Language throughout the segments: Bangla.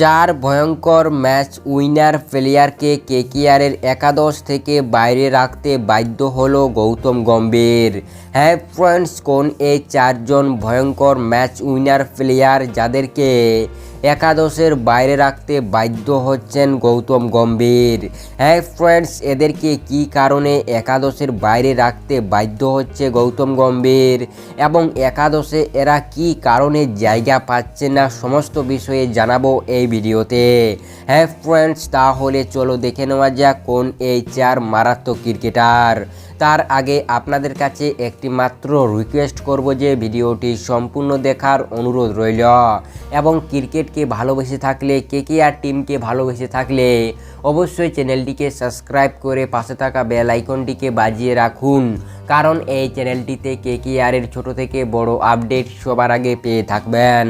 চার ভয়ঙ্কর ম্যাচ উইনার প্লেয়ারকে কেকেআরের একাদশ থেকে বাইরে রাখতে বাধ্য হলো গৌতম গম্ভীর। হ্যাঁ ফ্রেন্ডস, কোন এই চারজন ভয়ঙ্কর ম্যাচ উইনার প্লেয়ার যাদেরকে একাদশের বাইরে রাখতে বাধ্য হচ্ছেন গৌতম গম্ভীর। হ্যাঁ ফ্রেন্ডস এদেরকে কি কারণে একাদশের বাইরে রাখতে বাধ্য হচ্ছে গৌতম গম্ভীর? এবং একাদশে এরা কি কারণে জায়গা পাচ্ছে না, সমস্ত বিষয়ে জানাব এই ভিডিওতে। হ্যাঁ ফ্রেন্ডস তাহলে চলো দেখে নেওয়া যাক কোন এই চার মারাত্মক ক্রিকেটার। তার আগে আপনাদের কাছে একটি মাত্র রিকোয়েস্ট করব যে ভিডিওটি সম্পূর্ণ দেখার অনুরোধ রইল। এবং ক্রিকেটকে ভালোবেসে থাকলে, কে কে আর টিমকে ভালোবেসে থাকলে অবশ্যই চ্যানেলটিকে সাবস্ক্রাইব করে পাশে থাকা বেল আইকনটিকে বাজিয়ে রাখুন। কারণ এই চ্যানেলটিতে কে কে আরের ছোটো থেকে বড় আপডেট সবার আগে পেয়ে থাকবেন।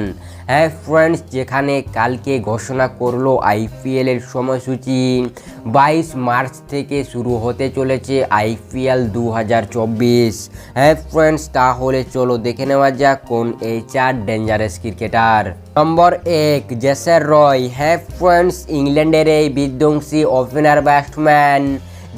হ্যাঁ ফ্রেন্ডস, যেখানে কালকে ঘোষণা করল আইপিএলের সময়সূচি, বাইশ মার্চ থেকে শুরু হতে চলেছে আইপিএল দু হাজার চব্বিশ। হ্যাঁ ফ্রেন্ডস, তাহলে চলো দেখে নেওয়া যাক কোন এই চার ডেঞ্জারাস ক্রিকেটার নম্বর এক জেসার রয় হ্যাভ ফ্রেন্ডস ইংল্যান্ডের এই বিধ্বংসী ওপেনার ব্যাটসম্যান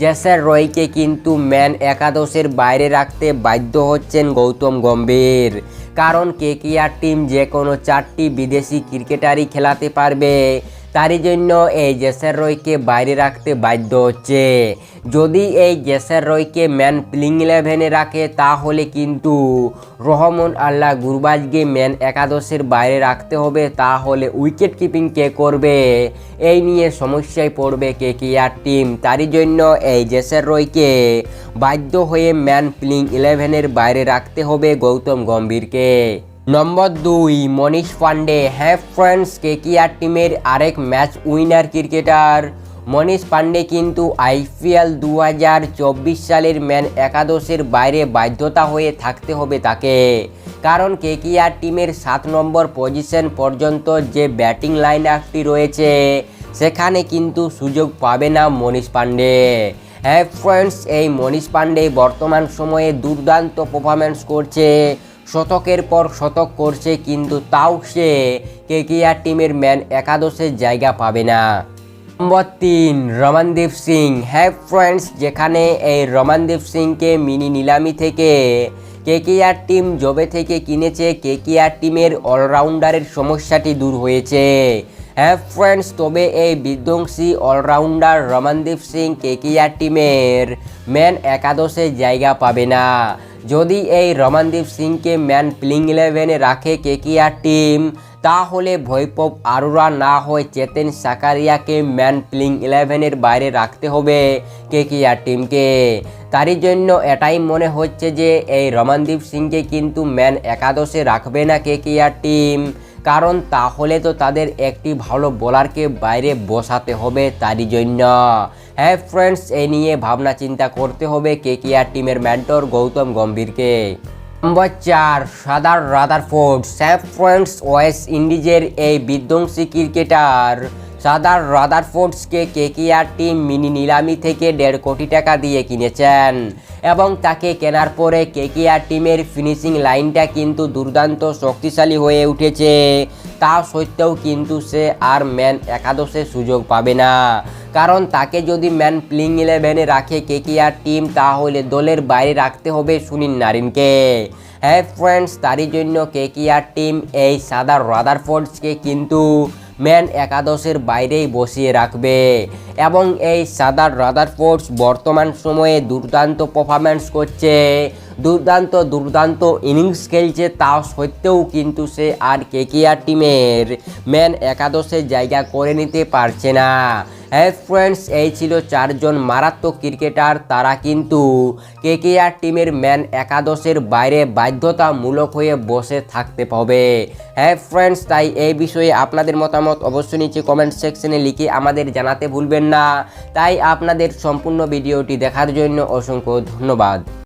জেসার রয়কে কিন্তু ম্যান একাদশের বাইরে রাখতে বাধ্য হচ্ছেন গৌতম গম্ভীর। কারণ কেকেআর টিম যে কোনো চারটি বিদেশি ক্রিকেটারই খেলাতে পারবে। তারই জন্য এই জেসার রয়কে বাইরে রাখতে বাধ্য হচ্ছে। যদি এই জেসার রয়কে ম্যান প্লিং ইলেভেনে রাখে, তাহলে কিন্তু রহমান আল্লাহ গুরবাজকে ম্যান একাদশের বাইরে রাখতে হবে, তাহলে উইকেট কিপিং কে করবে? এই নিয়ে সমস্যায় পড়বে কে কেয়ার টিম। তারই জন্য এই জেসার রয়কে বাধ্য হয়ে ম্যান প্লিং ইলেভেনের বাইরে রাখতে হবে গৌতম গম্ভীরকে। নম্বর দুই, মনীষ পান্ডে হ্যাঁ ফ্রেন্ডস কেকিআর টিমের আরেক match winner cricketer Manish Pandey কিন্তু আইপিএল দু হাজার চব্বিশ সালের ম্যান একাদশের বাইরে বাধ্যতা হয়ে থাকতে হবে তাকে। কারণ কেকিআর টিমের সাত নম্বর পজিশন পর্যন্ত যে ব্যাটিং লাইন আপটি রয়েছে, সেখানে কিন্তু সুযোগ পাবে না মনীষ পান্ডে। হ্যাঁ ফ্রেন্ডস এই মনীষ পান্ডে বর্তমান সময়ে দুর্দান্ত পারফরমেন্স করছে। শতকের পর শতক করছে, কিন্তু তাও সে কেকেআর টিমের ম্যান একাদশের জায়গা পাবে না। নম্বর তিন, রমানদীপ সিং। হ্যাঁ ফ্রেন্ডস, যেখানে এই রমানদীপ সিংকে মিনি নিলামি থেকে কেকেআর টিম জবে থেকে কিনেছে, কেকেআর টিমের অলরাউন্ডারের সমস্যাটি দূর হয়েছে। হ্যাঁ ফ্রেন্ডস, তবে এই বিধ্বংসী অলরাউন্ডার রমানদীপ সিং কেকেআর টিমের ম্যান একাদশে জায়গা পাবে না। যদি এই রমানদীপ সিংকে ম্যান প্লিং ইলেভেনে রাখে কেকেআর টিম, তাহলে ভৈপব আরোরা না হয় চেতেন সাকারিয়াকে ম্যান প্লিং ইলেভেনের বাইরে রাখতে হবে কেকেআর টিমকে। তারই জন্য এটাই মনে হচ্ছে যে এই রমানদীপ সিংকে কিন্তু ম্যান একাদশে রাখবে না কেকেআর টিম, কারণ তাহলে তো তাদের একটি ভালো বোলারকে বাইরে বসাতে হবে তারই জন্য। হ্যাঁ ফ্রেন্ডস, এ নিয়ে ভাবনা চিন্তা করতে হবে কেকেআর টিমের ম্যান্টর গৌতম গম্ভীরকে। নম্বর চার, সাদার রাদার রাদারফোর্ড। স্যাপ ফ্রেন্ডস, ওয়েস্ট ইন্ডিজের এই বিধ্বংসী ক্রিকেটার সাদার রাদারফোর্ডসকে কেকেআর টিম মিনি নিলামি থেকে দেড় কোটি টাকা দিয়ে কিনেছেন এবং তাকে কেনার পরে কে কেকেআর টিমের ফিনিশিং লাইনটা কিন্তু দুর্দান্ত শক্তিশালী হয়ে উঠেছে। তা সত্ত্বেও কিন্তু সে আর ম্যান একাদশে সুযোগ পাবে না। কারণ তাকে যদি ম্যান প্লিং ইলেভেনে রাখে কেকেআর টিম, তাহলে দলের বাইরে রাখতে হবে সুনীল নারিনকে। হ্যাঁ ফ্রেন্ডস, তারই জন্য কেকেআর টিম এই সাদা রাদারফোর্ডসকে কিন্তু ম্যান একাদশের বাইরেই বসিয়ে রাখবে। এবং এই সাদার রাদার রাদারফোর্ডস বর্তমান সময়ে দুর্দান্ত পারফরমেন্স করছে। দুর্দান্ত দুর্দান্ত ইনিংস খেলছে তা সত্ত্বেও কিন্তু সে আর কেকেআর টিমের ম্যান একাদশে জায়গা করে নিতে পারছে না। হ্যাঁ ফ্রেন্ডস এই ছিল চারজন মারাত্মক ক্রিকেটার। তারা কিন্তু কেকেআর টিমের ম্যান একাদশের বাইরে বাধ্যতামূলক হয়ে বসে থাকতে হবে। হ্যাঁ ফ্রেন্ডস তাই এই বিষয়ে আপনাদের মতামত অবশ্যই নিচে কমেন্ট সেকশনে লিখে আমাদের জানাতে ভুলবেন না। তাই আপনাদের সম্পূর্ণ ভিডিওটি দেখার জন্য অসংখ্য ধন্যবাদ।